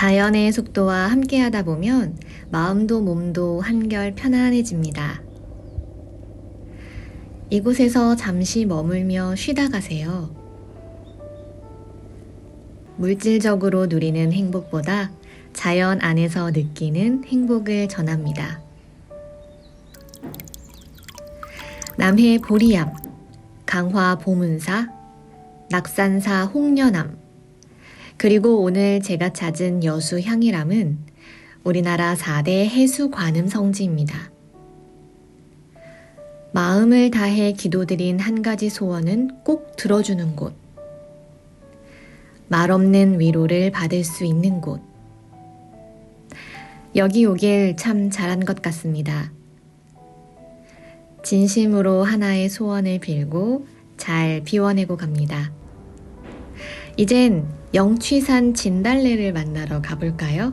자연의 속도와 함께하다 보면 마음도 몸도 한결 편안해집니다. 이곳에서 잠시 머물며 쉬다 가세요. 물질적으로 누리는 행복보다 자연 안에서 느끼는 행복을 전합니다. 남해 보리암, 강화 보문사, 낙산사 홍련암, 그리고 오늘 제가 찾은 여수 향일암은 우리나라 4대 해수 관음 성지입니다. 마음을 다해 기도드린 한 가지 소원은 꼭 들어주는 곳. 말 없는 위로를 받을 수 있는 곳. 여기 오길 참 잘한 것 같습니다. 진심으로 하나의 소원을 빌고 잘 비워내고 갑니다. 이젠 영취산 진달래를 만나러 가볼까요?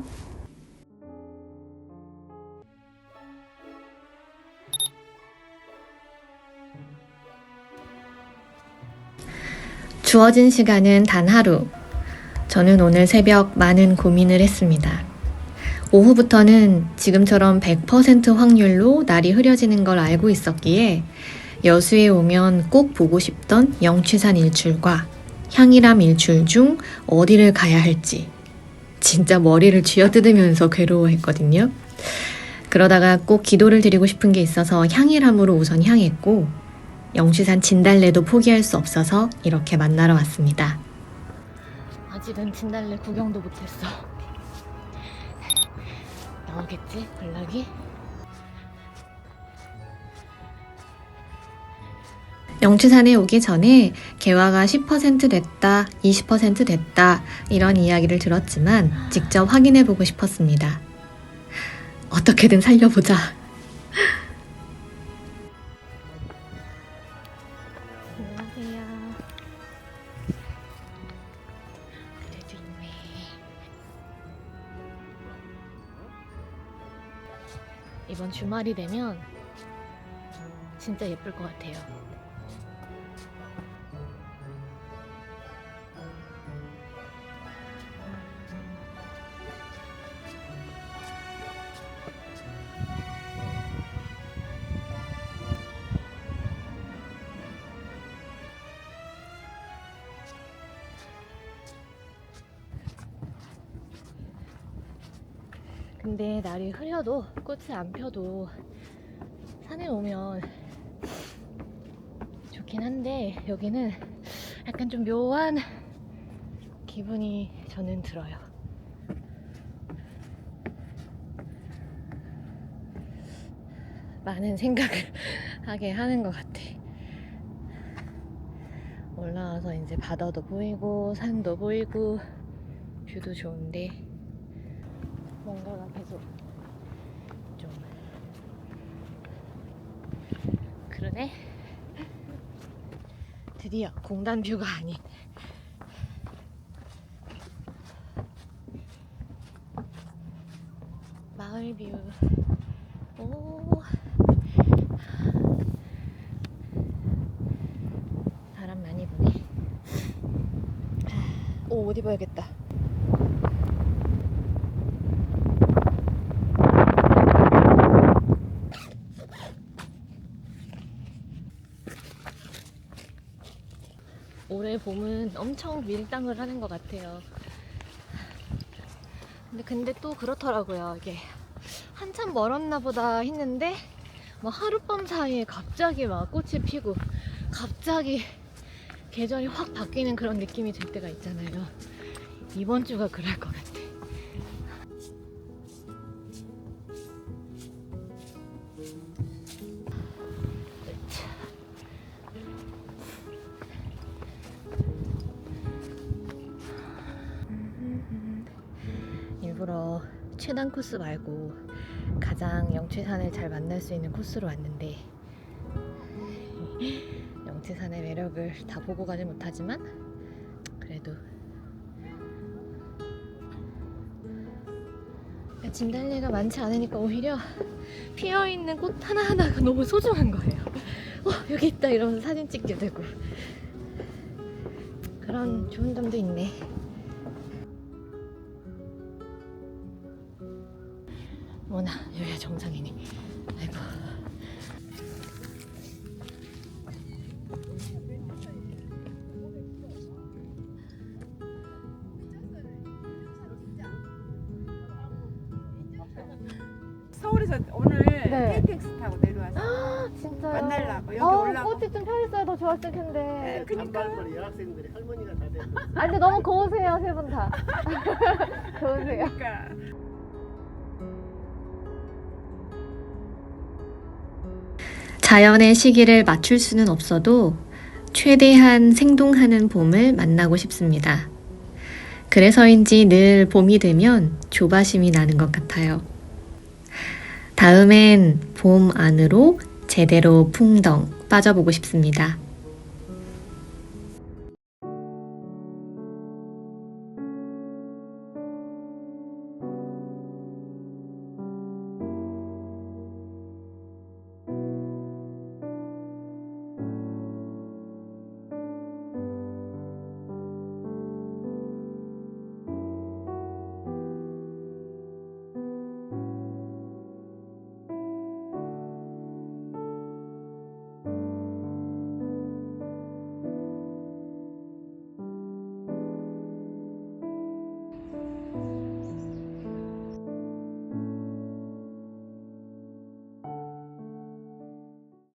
주어진 시간은 단 하루. 저는 오늘 새벽 많은 고민을 했습니다. 오후부터는 지금처럼 100% 확률로 날이 흐려지는 걸 알고 있었기에 여수에 오면 꼭 보고 싶던 영취산 일출과 향이람 일출 중 어디를 가야 할지 진짜 머리를 쥐어뜯으면서 괴로워했거든요. 그러다가 꼭 기도를 드리고 싶은 게 있어서 향이람으로 우선 향했고 영시산 진달래도 포기할 수 없어서 이렇게 만나러 왔습니다. 아직은 진달래 구경도 못했어. 나오겠지? 연락이? 영취산에 오기 전에 개화가 10% 됐다, 20% 됐다, 이런 이야기를 들었지만 직접 확인해 보고 싶었습니다. 어떻게든 살려보자. 안녕하세요. 그래도 있네. 이번 주말이 되면 진짜 예쁠 것 같아요. 근데 날이 흐려도 꽃이 안 펴도 산에 오면 좋긴 한데 여기는 약간 좀 묘한 기분이 저는 들어요. 많은 생각을 하게 하는 것 같아. 올라와서 이제 바다도 보이고 산도 보이고 뷰도 좋은데 뭔가가 계속 좀 그러네. 드디어 공단 뷰가 아닌 마을 뷰. 오. 바람 많이 부네. 오, 옷 입어야겠다. 올해 봄은 엄청 밀당을 하는 것 같아요. 근데, 근데 또 그렇더라고요. 이게 한참 멀었나 보다 했는데 뭐 하룻밤 사이에 갑자기 막 꽃이 피고 갑자기 계절이 확 바뀌는 그런 느낌이 들 때가 있잖아요. 이번 주가 그럴 것 같아. 일부러 최단 코스 말고 가장 영취산을 잘 만날 수 있는 코스로 왔는데 영취산의 매력을 다 보고 가지 못하지만 그래도 진달래가 많지 않으니까 오히려 피어있는 꽃 하나하나가 너무 소중한 거예요. 어 여기 있다 이러면서 사진 찍게 되고 그런 좋은 점도 있네 뭐나 여기가 정상이네. 아이고. 서울에서 오늘 네. KTX 타고 내려왔어. 진짜요? 만나려고 여기 어, 올라고. 꽃이 좀 펴있어야 더 좋았을 텐데. 네, 그니까. 단발머리 여학생들이 할머니가 다 됐어. 아, 근데 너무 고우세요, 세 분 다. 고우세요. 그러니까 자연의 시기를 맞출 수는 없어도 최대한 생동하는 봄을 만나고 싶습니다. 그래서인지 늘 봄이 되면 조바심이 나는 것 같아요. 다음엔 봄 안으로 제대로 풍덩 빠져보고 싶습니다.